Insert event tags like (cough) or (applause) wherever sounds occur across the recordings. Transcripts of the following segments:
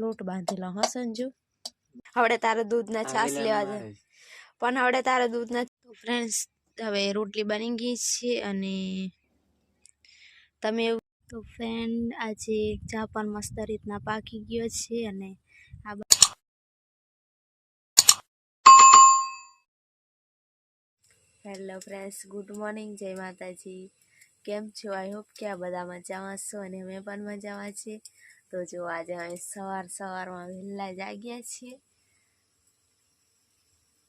લોટ બાંધેલો હા સંજુ? હવે તારે દૂધના છાસ લેવા જાય પણ હવે તારે દૂધના તો ફ્રેન્ડ્સ હવે રોટલી બની ગઈ છે અને તમે એવું તો ફ્રેન્ડ આજે ચા પણ મસ્ત રીતના પાકી ગયો છે અને આ બા- હેલો ફ્રેન્ડ્સ ગુડ મોર્નિંગ જય માતાજી. કેમ છો? આઈ હોપ કે આ બધા મજામાં છો અને અમે પણ મજામાં છીએ. તો જો આજે અમે સવાર સવારમાં વહેલા જાગ્યા છીએ.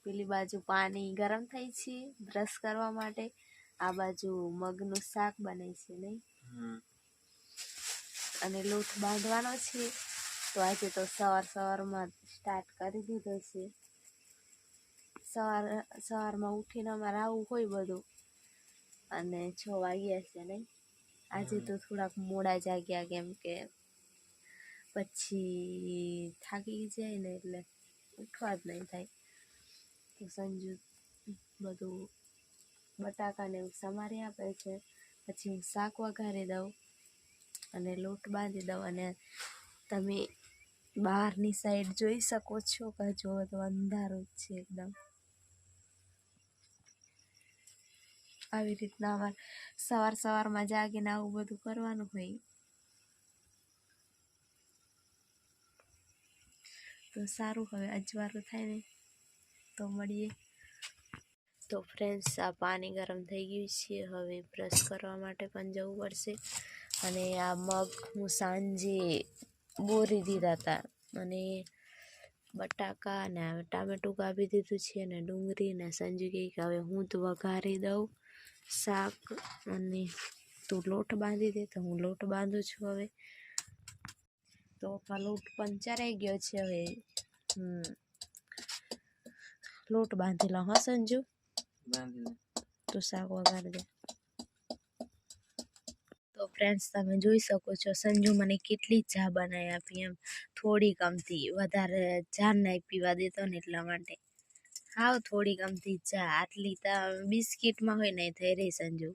પેલી બાજુ પાણી ગરમ થાય છે બ્રશ કરવા માટે. આ બાજુ મગનું શાક બને છે નહીં? અને લોટ બાંધવાનો છે. તો આજે તો સવાર સવારમાં સ્ટાર્ટ કરી દીધો છે. સવાર સવારમાં ઉઠીને અમારે આવું હોય બધું. અને છ વાગ્યા છે નહીં? આજે તો થોડાક મોડા જાગ્યા કેમ કે પછી થાકી જાય ને એટલે ઉઠવા જ નહીં થાય. તો સંજુ બધું બટાકાને એવું સમારી આપે છે. પછી હું શાક વઘારી દઉં અને લોટ બાંધી દઉં અને તમે બહારની સાઈડ જોઈ શકો છો કે જો તો અંધારું જ છે એકદમ. આવી રીતના અમારે સવાર સવારમાં જાગીને આવું બધું કરવાનું હોય. તો સારું, હવે અજવાળું થાય ને તો મળીએ. તો ફ્રેન્ડ્સ આ પાણી ગરમ થઈ ગયું છે. હવે બ્રશ કરવા માટે પણ જવું પડશે. અને આ મગ હું સાંજે બોરી દીધા હતા અને બટાકા ને ટામેટું કાપી દીધું છે અને ડુંગળી ને સંજુ કહે કે હવે હું તો વઘારી દઉં. શાક અને તું લોટ બાંધી દે તો હું લોટ બાંધું છું હવે. તો લોટ પણ ચરાઈ ગયો છે હવે. લોટ બાંધેલો હા સંજુ? તું શાક વગાડી દે. તો ફ્રેન્ડ્સ તમે જોઈ શકો છો સંજુ મને કેટલી ચા બનાવી આપી એમ. થોડી ગમતી વધારે ચા નહીં પીવા દેતો ને એટલા માટે. હાવ થોડી ગમતી ચા આટલી તો બિસ્કિટમાં હોય નહીં થઈ રહી સંજુ.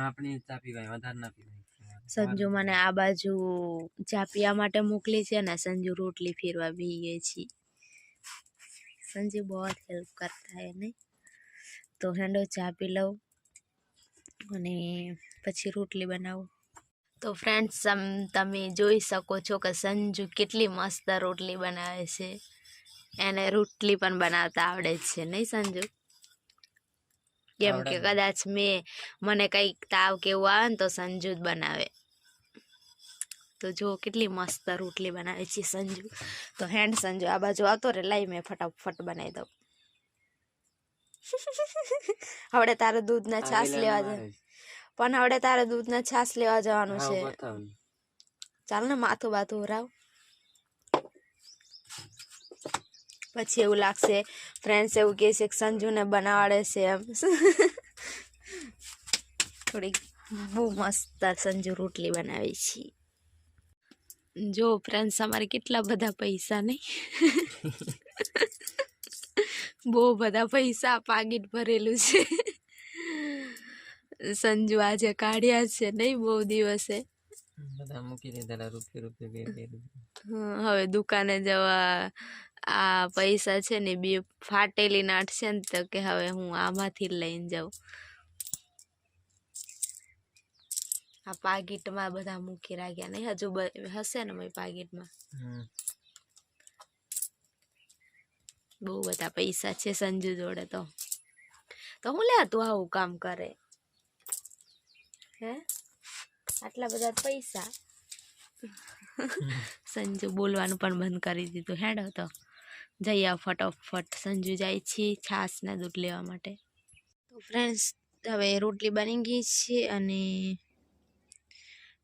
આપણી ચા પીવાય વધારે ના પીવાય. સંજુ મને આ બાજુ ચા પીવા માટે મોકલી છે ને સંજુ રોટલી ફેરવા બીએ છીએ સંજુ બહુ હેલ્પ કરતા હે નહીં તો હેંડો ચા પી લઉં અને પછી રોટલી બનાવું. તો ફ્રેન્ડ્સ તમે જોઈ શકો છો કે સંજુ કેટલી મસ્ત રોટલી બનાવે છે. એને રોટલી પણ બનાવતા આવડે છે નહીં સંજુ? કેમ કે કદાચ મેં મને કંઈક તાવ કેવું આવે ને તો સંજુ જ બનાવે. તો જો કેટલી મસ્ત રોટલી બનાવે છે સંજુ. તો હેન્ડ સંજુ આ બાજુ આવતો રે લાઈ મેં ફટાફટ બનાવી દઉં. (laughs) હવે તારે દૂધના છાશ લેવા જાય પણ હવે તારે દૂધના છાશ લેવા જવાનું છે. ચાલ ને માથું બાથું ઉરાવ. પછી એવું લાગશે ફ્રેન્ડ્સ એવું કહે છે કે સંજુને બનાવાડે છે એમ. થોડીક બહુ મસ્ત સંજુ રોટલી બનાવી છે. જો ફ્રેન્ડ્સ અમારે કેટલા બધા પૈસા નહીં? બહુ બધા પૈસા પાકીટ ભરેલું છે. સંજુ આજે કાઢ્યા છે નહીં બહુ દિવસે? બધા મૂકી દીધા રૂપિયા રૂપિયા બે બે રૂપિયા. હમ, હવે દુકાને જવા આ પૈસા છે ને બે ફાટેલી નાટ છે ને તો કે હવે હું આમાંથી જ લઈને જાઉં. આ પાકીટમાં બધા મૂકી રાખ્યા નહીં હજુ બ- હશે ને મારી પાકીટમાં? હમ. બહુ બધા પૈસા છે સંજુ જોડે તો. તો હું લે તું આવું કામ કરે? હે? આટલા બધા પૈસા? (laughs) સંજુ બોલવાનું પણ બંધ કરી દીધું. હેડો તો. જઈએ ફટોફટ. સંજુ જાય છે છાશના દૂધ લેવા માટે. તો ફ્રેન્ડ્સ હવે રોટલી બની ગઈ છે અને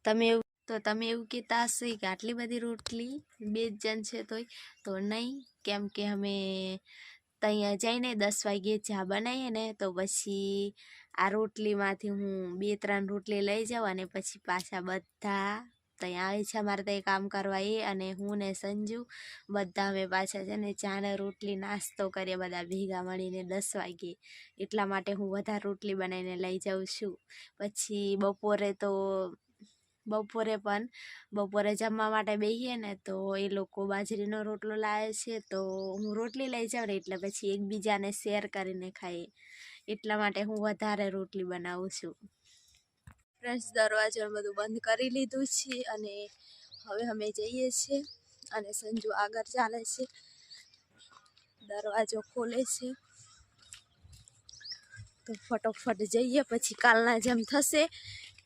તમે એવું તો તમે એવું કહેતા હશે કે આટલી બધી રોટલી બે જ જણ છે તોય તો નહીં. કેમ કે અમે ત્યાં જઈને દસ વાગ્યે ચા બનાવીએ ને તો પછી આ રોટલીમાંથી હું બે ત્રણ રોટલી લઈ જાઉં અને પછી પાછા બધા ત્યાં આવે છે અમારે ત્યાં કામ કરવા એ અને હું ને સંજુ બધા અમે પાછા છે ને ચા ને રોટલી નાસ્તો કરીએ, બધા ભેગા મળીને દસ વાગ્યે એટલા માટે હું વધારે રોટલી બનાવીને લઈ જાઉં છું. પછી બપોરે તો, બપોરે પણ, બપોરે જમવા માટે બેસીએ ને તો એ લોકો બાજરીનો રોટલો લાવે છે તો હું રોટલી લઈ જાઉં ને એટલે પછી એકબીજાને શેર કરીને ખાઈએ. એટલા માટે હું વધારે રોટલી બનાવું છું. ફ્રેન્ડ્સ દરવાજો બધું બંધ કરી લીધું છે અને હવે અમે જઈએ છીએ અને સંજુ આગળ ચાલે છે. દરવાજો ખોલે છે. તો ફટોફટ જઈએ, પછી કાલના જેમ થશે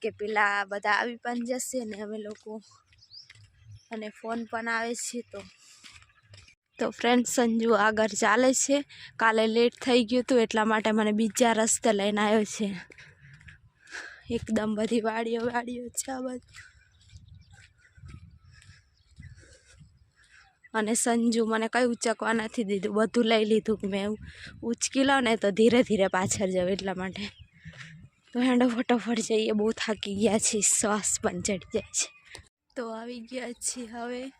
કે પેલા બધા આવી પણ જશે ને અમે લોકો અને ફોન પણ આવે છે તો. તો ફ્રેન્ડ સંજુ આગળ ચાલે છે. કાલે લેટ થઈ ગયું હતું, એટલા માટે મને બીજા રસ્તે લઈને આવ્યો છે. એકદમ બધી વાડીઓ વાડીઓ છે આ બધી અને સંજુ મને કંઈ ઉચકવા નથી દીધું, બધું લઈ લીધું કે મેં ઉચકી લઉં ને તો ધીરે ધીરે પાછળ જાઉં એટલા માટે. તો હેંડો ફટોફટ જઈએ, બહુ થાકી ગયા છે શ્વાસ પણ ચડી જાય છે. તો આવી ગયા છીએ હવે.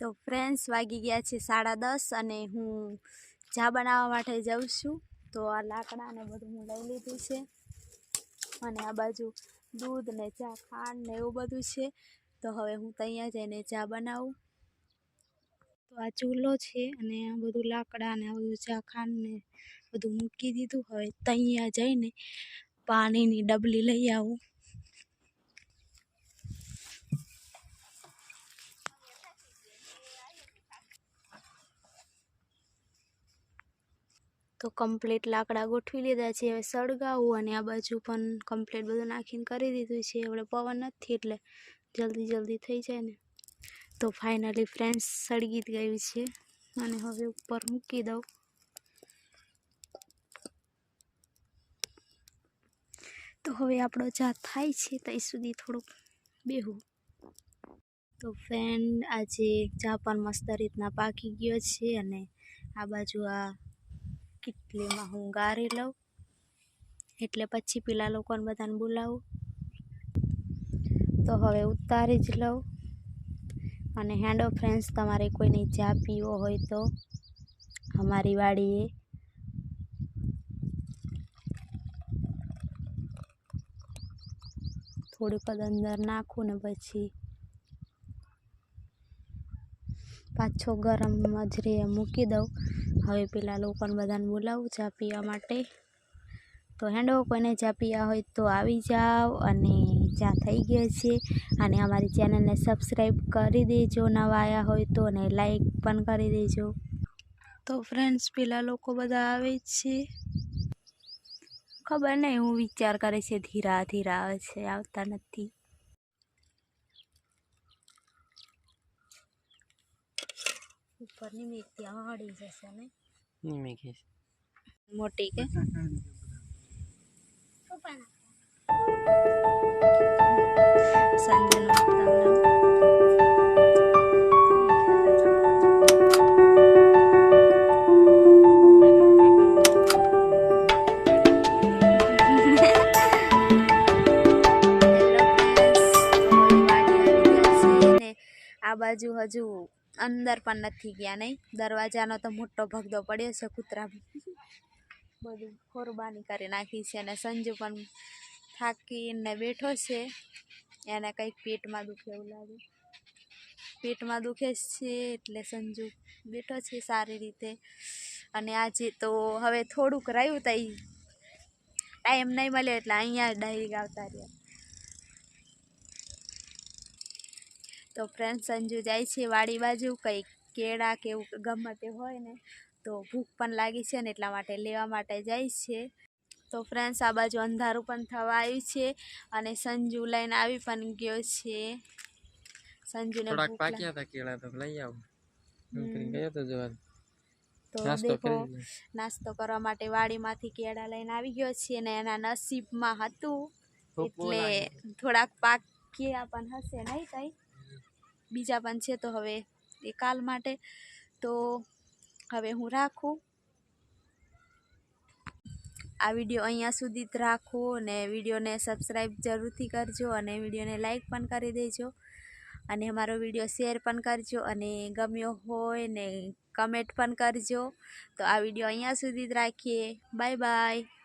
તો ફ્રેન્ડ્સ વાગી ગયા છે સાડા દસ અને હું ચા બનાવવા માટે જાઉં છું. તો આ લાકડા ને બધું હું લઈ લીધું છે અને આ બાજુ દૂધ ને ચા, ખાંડ ને એવું બધું છે. તો હવે હું ત્યાં જઈને ચા બનાવું. તો આ ચૂલો છે અને આ બધું લાકડા ને આ બધું ચા, ખાંડ ને બધું મૂકી દીધું. હવે ત્યાં જઈને પાણીની ડબલી લઈ આવું. તો કમ્પ્લીટ લાકડા ગોઠવી લીધા છે, હવે સળગાવું અને આ બાજુ પણ કમ્પ્લીટ બધું નાખીને કરી દીધું છે. હવે પવન નથી એટલે જલ્દી જલ્દી થઈ જાય ને. તો ફાઇનલી ફ્રેન્ડ્સ સળગી ગયું છે. અને હવે ઉપર મૂકી દઉં. તો હવે આપણો ચા થાય છે ત્યાં સુધી થોડુંક બેહું. તો ફ્રેન્ડ આજે ચા પણ મસ્ત રીતના પાકી ગયો છે અને આ બાજુ આ કેટલીમાં હું ગારી લઉં? એટલે પછી પેલા લોકોને બધાને બોલાવું. તો હવે ઉતારી જ લઉં. અને હેન્ડો ફ્રેન્ડ્સ, તમારે કોઈને ચા પીવો હોય તો અમારી વાડીએ. થોડીક જ અંદર નાખું ને પછી પાછો ગરમ મજરીએ મૂકી દઉં. હવે પેલા લોકોને બધાને બોલાવું ચા પીવા માટે. તો હેંડો, કોઈને ચા પીવા હોય તો આવી જાઓ અને ચા થઈ ગઈ છે. અને અમારી ચેનલને સબસ્ક્રાઈબ કરી દેજો, નવા આવ્યા હોય તો, અને લાઈક પણ કરી દેજો. તો ફ્રેન્ડ્સ, પેલા લોકો બધા આવે છે. ખબર નહીં, હું વિચાર કરે છે, ધીરા ધીરા આવે છે, આવતા નથી. ઉપરની અડી જશે ને નિમે ખેસ મોટી કે આ બાજુ હજુ અંદર પણ નથી ગયા નહીં. દરવાજાનો તો મોટો ભગદો પડ્યો છે કૂતરા બધું ખોરબાની કરી નાખી છે અને સંજુ પણ થાકીને બેઠો છે. એને કંઈક પેટમાં દુખે એવું લાગે. પેટમાં દુખે છે એટલે સંજુ બેઠો છે સારી રીતે. અને આજે તો હવે થોડુંક રહ્યું તઈ. ટાઈમ નહીં મળ્યો એટલે અહીંયા ડાયરી આવતા રહ્યા. તો ફ્રેન્ડ સંજુ જાય છે વાડી બાજુ કંઈક કેળા કે એવું ગમે તે હોય ને તો ભૂખ પણ લાગી છે ને એટલા માટે લેવા માટે જાય છે. તો ફ્રેન્ડ્સ આ બાજુ અંધારું પણ થવા આવ્યું છે અને સંજુ લઈને આવી પણ ગયો છે. સંજુને થોડાક પાક્યા હતા કેળા તો લઈ આવો. એમ હમ. કરીને ગયો તો જોવા તો નાસ્તો દેખો નાસ્તો કરવા માટે વાડીમાંથી કેળા લઈને આવી ગયો છે અને એના નસીબમાં હતું. એટલે. થોડાક પાક્યા પણ હશે નહીં કઈ. બીજા પણ છે તો હવે એ કાલ માટે. તો હવે હું રાખું. આ વીડિયો અહીંયા સુધી જ રાખું અને વિડીયોને સબસ્ક્રાઈબ જરૂરથી કરજો અને વિડીયોને લાઈક પણ કરી દેજો. અને અમારો વીડિયો શેર પણ કરજો અને ગમ્યો હોય ને કમેન્ટ પણ કરજો. તો આ વીડિયો અહીંયા સુધી જ રાખીએ. Bye bye.